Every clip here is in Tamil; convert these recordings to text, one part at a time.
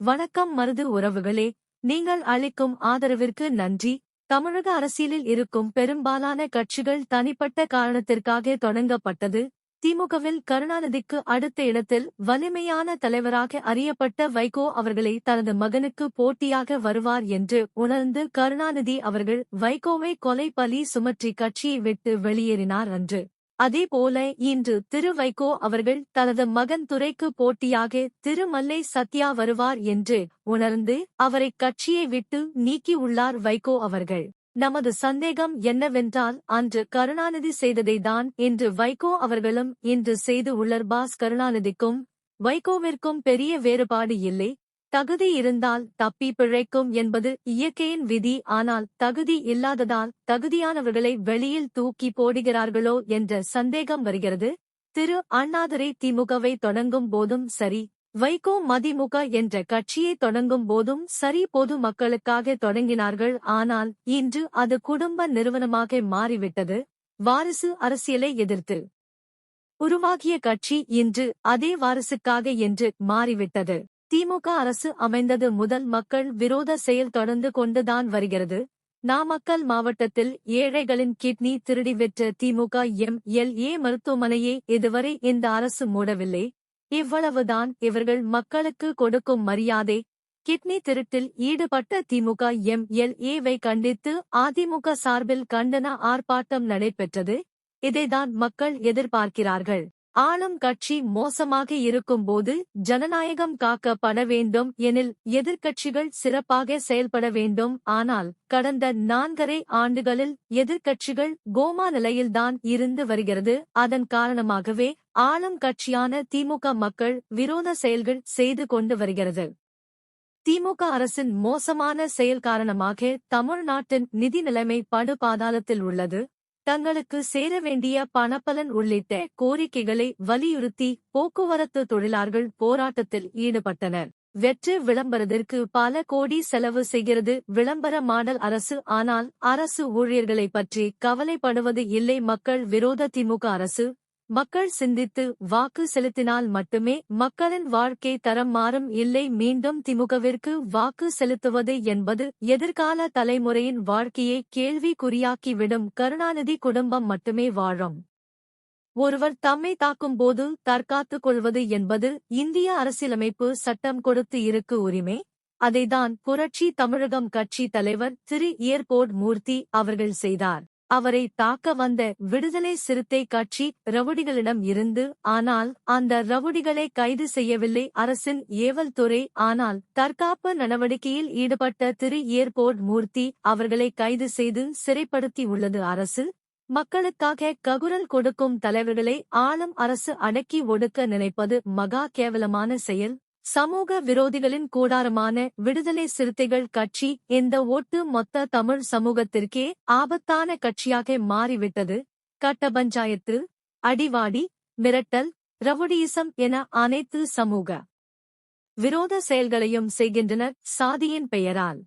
வணக்கம் மருது உறவுகளே. நீங்கள் அளிக்கும் ஆதரவிற்கு நன்றி. தமிழக அரசியலில் இருக்கும் பெரும்பாலான கட்சிகள் தனிப்பட்ட காரணத்திற்காக தொடங்கப்பட்டது. திமுகவில் கருணாநிதிக்கு அடுத்த இடத்தில் வலிமையான தலைவராக அறியப்பட்ட வைகோ அவர்களை தனது மகனுக்கு போட்டியாக வருவார் என்று உணர்ந்து கருணாநிதி அவர்கள் வைகோவை கொலை பலி சுமற்றி கட்சியை விட்டு வெளியேறினார் அன்று. அதேபோல இன்று திரு வைகோ அவர்கள் தனது மகன் துறைக்கு போட்டியாக திருமல்லை சத்யா வருவார் என்று உணர்ந்து அவரை கட்சியை விட்டு நீக்கியுள்ளார் வைகோ அவர்கள். நமது சந்தேகம் என்னவென்றால் அன்று கருணாநிதி செய்ததைதான் இன்று வைகோ அவர்களும் இன்று செய்து உள்ளர் பாஸ் கருணாநிதிக்கும் வைகோவிற்கும் பெரிய வேறுபாடு இல்லை தகுதி இருந்தால் தப்பி பிழைக்கும் என்பது இயற்கையின் விதி. ஆனால் தகுதி இல்லாததால் தகுதியானவர்களை வெளியில் தூக்கி போடுகிறார்களோ என்ற சந்தேகம் வருகிறது. திரு. அண்ணாதுரை திமுகவை தொடங்கும் போதும் சரி வைகோ மதிமுக என்ற கட்சியை தொடங்கும் போதும் சரி பொது மக்களுக்காக தொடங்கினார்கள். ஆனால் இன்று அது குடும்ப நிறுவனமாக மாறிவிட்டது. வாரிசு அரசியலை எதிர்த்து உருவாகிய கட்சி இன்று அதே வாரிசுக்காக என்று மாறிவிட்டது. திமுக அரசு அமைந்தது முதல் மக்கள் விரோத செயல் தொடர்ந்து கொண்டுதான் வருகிறது. நாமக்கல் மாவட்டத்தில் ஏழைகளின் கிட்னி திருடி விற்ற திமுக எம். எல். ஏ. மருத்துவமனையை இதுவரை இந்த அரசு மூடவில்லை. இவ்வளவுதான் இவர்கள் மக்களுக்கு கொடுக்கும் மரியாதை. கிட்னி திருட்டில் ஈடுபட்ட திமுக எம். எல். ஏவை கண்டித்து அதிமுக சார்பில் கண்டன ஆர்ப்பாட்டம் நடைபெற்றது. இதைதான் மக்கள் எதிர்பார்க்கிறார்கள். ஆளும் கட்சி மோசமாக இருக்கும்போது ஜனநாயகம் காக்கப்பட வேண்டும் எனில் எதிர்க்கட்சிகள் சிறப்பாக செயல்பட வேண்டும். ஆனால் கடந்த நான்கரை ஆண்டுகளில் எதிர்க்கட்சிகள் கோமா நிலையில்தான் இருந்து வருகிறது. அதன் காரணமாகவே ஆளும் கட்சியான திமுக மக்கள் விரோத செயல்கள் செய்து கொண்டு வருகிறது. திமுக அரசின் மோசமான செயல் காரணமாக தமிழ்நாட்டின் நிதி நிலைமை படுபாதாளத்தில் உள்ளது. தங்களுக்கு சேர வேண்டிய பணப்பலன் உள்ளிட்ட கோரிக்கைகளை வலியுறுத்தி போக்குவரத்து தொழிலாளர்கள் போராட்டத்தில் ஈடுபட்டனர். வெற்று விளம்பரத்திற்கு பல கோடி செலவு செய்கிறது விளம்பர மாடல் அரசு. ஆனால் அரசு ஊழியர்களை பற்றி கவலைப்படுவது இல்லை. மக்கள் விரோத திமுக அரசு மக்கள் சிந்தித்து வாக்கு செலுத்தினால் மட்டுமே மக்களின் வாழ்க்கை தரம் மாறும் இல்லை. மீண்டும் திமுகவிற்கு வாக்கு செலுத்துவது என்பது எதிர்கால தலைமுறையின் வாழ்க்கையை கேள்விக்குறியாக்கிவிடும். கருணாநிதி குடும்பம் மட்டுமே வாழும். ஒருவர் தம்மை தாக்கும்போது தற்காத்துக் கொள்வது என்பது இந்திய அரசியலமைப்பு சட்டம் கொடுத்து இருக்கு உரிமை. அதைதான் புரட்சி தமிழகம் கட்சி தலைவர் திரு. ஏர்போர்ட் மூர்த்தி அவர்கள் செய்தார். அவரை தாக்க வந்த விடுதலை சிறுத்தை கட்சி ரவுடிகளிடம் இருந்து ஆனால் அந்த ரவுடிகளை கைது செய்யவில்லை. அரசின் ஏவல் துறை ஆனால் தற்காப்பு நடவடிக்கையில் ஈடுபட்ட திரு. ஏர்போர்ட் மூர்த்தி அவர்களை கைது செய்து சிறைப்படுத்தி உள்ளது. அரசு மக்களுக்காக ககுரல் கொடுக்கும் தலைவர்களை ஆளும் அரசு அடக்கி ஒடுக்க நினைப்பது மகா கேவலமான செயல். சமூக விரோதிகளின் கூடாரமான விடுதலை சிறுத்தைகள் கட்சி இந்த ஒட்டு மொத்த தமிழ் சமூகத்திற்கே ஆபத்தான கட்சியாக மாறிவிட்டது. கட்ட பஞ்சாயத்து அடிவாடி மிரட்டல் ரவுடியிசம் என அனைத்து சமூக விரோத செயல்களையும் செய்கின்றனர் சாதியின் பெயரால்.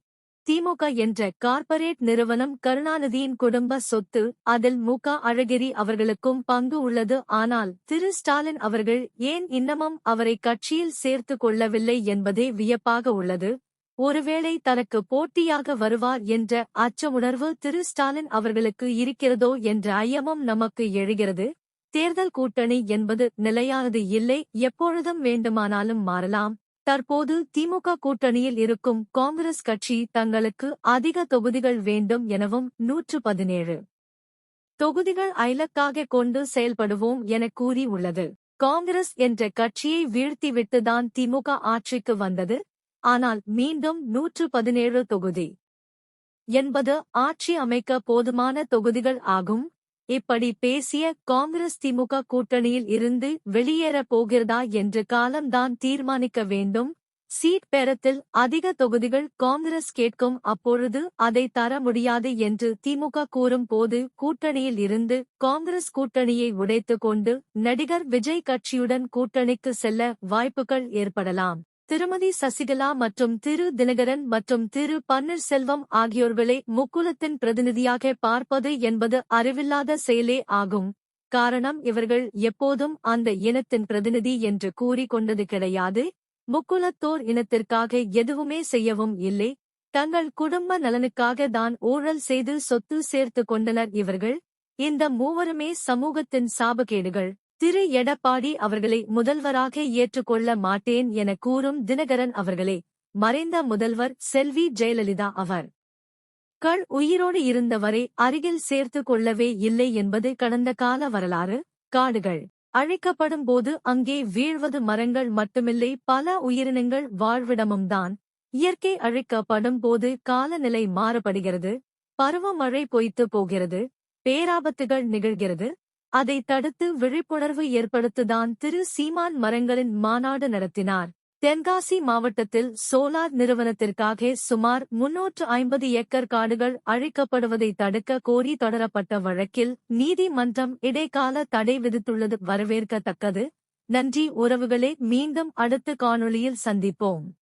திமுக என்ற கார்ப்பரேட் நிறுவனம் கருணாநிதியின் குடும்ப சொத்து அதில் முக அழகிரி அவர்களுக்கும் பங்கு உள்ளது. ஆனால் திரு. ஸ்டாலின் அவர்கள் ஏன் இன்னமும் அவரை கட்சியில் சேர்த்து கொள்ளவில்லை என்பதே வியப்பாக உள்ளது. ஒருவேளை தனக்கு போட்டியாக வருவார் என்ற அச்ச உணர்வு திரு. ஸ்டாலின் அவர்களுக்கு இருக்கிறதோ என்ற ஐயமும் நமக்கு எழுகிறது. தேர்தல் கூட்டணி என்பது நிலையானது இல்லை. எப்பொழுதும் வேண்டுமானாலும் மாறலாம். தற்போது திமுக கூட்டணியில் இருக்கும் காங்கிரஸ் கட்சி தங்களுக்கு அதிக தொகுதிகள் வேண்டும் எனவும் நூற்று பதினேழு தொகுதிகள் ஐலக்காக கொண்டு செயல்படுவோம் என கூறி உள்ளது. காங்கிரஸ் என்ற கட்சியை வீழ்த்திவிட்டுதான் திமுக ஆட்சிக்கு வந்தது. ஆனால் மீண்டும் நூற்று பதினேழு தொகுதி என்பது ஆட்சி அமைக்க போதுமான தொகுதிகள் ஆகும். இப்படி பேசிய காங்கிரஸ் திமுக கூட்டணியில் இருந்து வெளியேறப் போகிறதா என்று காலம்தான் தீர்மானிக்க வேண்டும். சீட் பெறத்தில் அதிக தொகுதிகள் காங்கிரஸ் கேட்கும் அப்பொழுது அதை தர முடியாது என்று திமுக கூறும் போது கூட்டணியில் இருந்து காங்கிரஸ் கூட்டணியை உடைத்துக் கொண்டு நடிகர் விஜய் கட்சியுடன் கூட்டணிக்கு செல்ல வாய்ப்புகள் ஏற்படலாம். திருமதி சசிகலா மற்றும் திரு தினகரன் மற்றும் திரு பன்னீர்செல்வம் ஆகியோர்களை முக்குலத்தின் பிரதிநிதியாக பார்ப்பது என்பது அறிவில்லாத செயலே ஆகும். காரணம் இவர்கள் எப்போதும் அந்த இனத்தின் பிரதிநிதி என்று கூறிக்கொண்டது கிடையாது. முக்குலத்தோர் இனத்திற்காக எதுவுமே செய்யவும் இல்லை. தங்கள் குடும்ப நலனுக்காக தான் ஊழல் செய்து சொத்து சேர்த்து கொண்டனர் இவர்கள். இந்த மூவருமே சமூகத்தின் சாபகேடுகள். திரு எடப்பாடி அவர்களை முதல்வராக ஏற்றுக்கொள்ள மாட்டேன் என கூறும் தினகரன் அவர்களே மறைந்த முதல்வர் செல்வி ஜெயலலிதா அவர். கள் உயிரோடு இருந்தவரை அருகில் சேர்த்து கொள்ளவே இல்லை என்பது கடந்த கால வரலாறு காடுகள். அழைக்கப்படும் போது அங்கே வீழ்வது மரங்கள் மட்டுமில்லை பல உயிரினங்கள் வாழ்விடமும்தான் இயற்கை அழைக்கப்படும் போது காலநிலை மாறுபடுகிறது பருவமழை பொய்த்து போகிறது பேராபத்துகள் நிகழ்கிறது அதை தடுத்து விழிப்புணர்வு ஏற்படுத்துதான் திரு சீமான் மரங்களின் மாநாடு நடத்தினார். தென்காசி மாவட்டத்தில் சோலார் நிறுவனத்திற்காக சுமார் முன்னூற்று ஐம்பது ஏக்கர் காடுகள் அழிக்கப்படுவதை தடுக்க கோரி தொடரப்பட்ட வழக்கில் நீதிமன்றம் இடைக்கால தடை விதித்துள்ளது வரவேற்கத்தக்கது. நன்றி உறவுகளே மீண்டும் அடுத்த காணொளியில் சந்திப்போம்.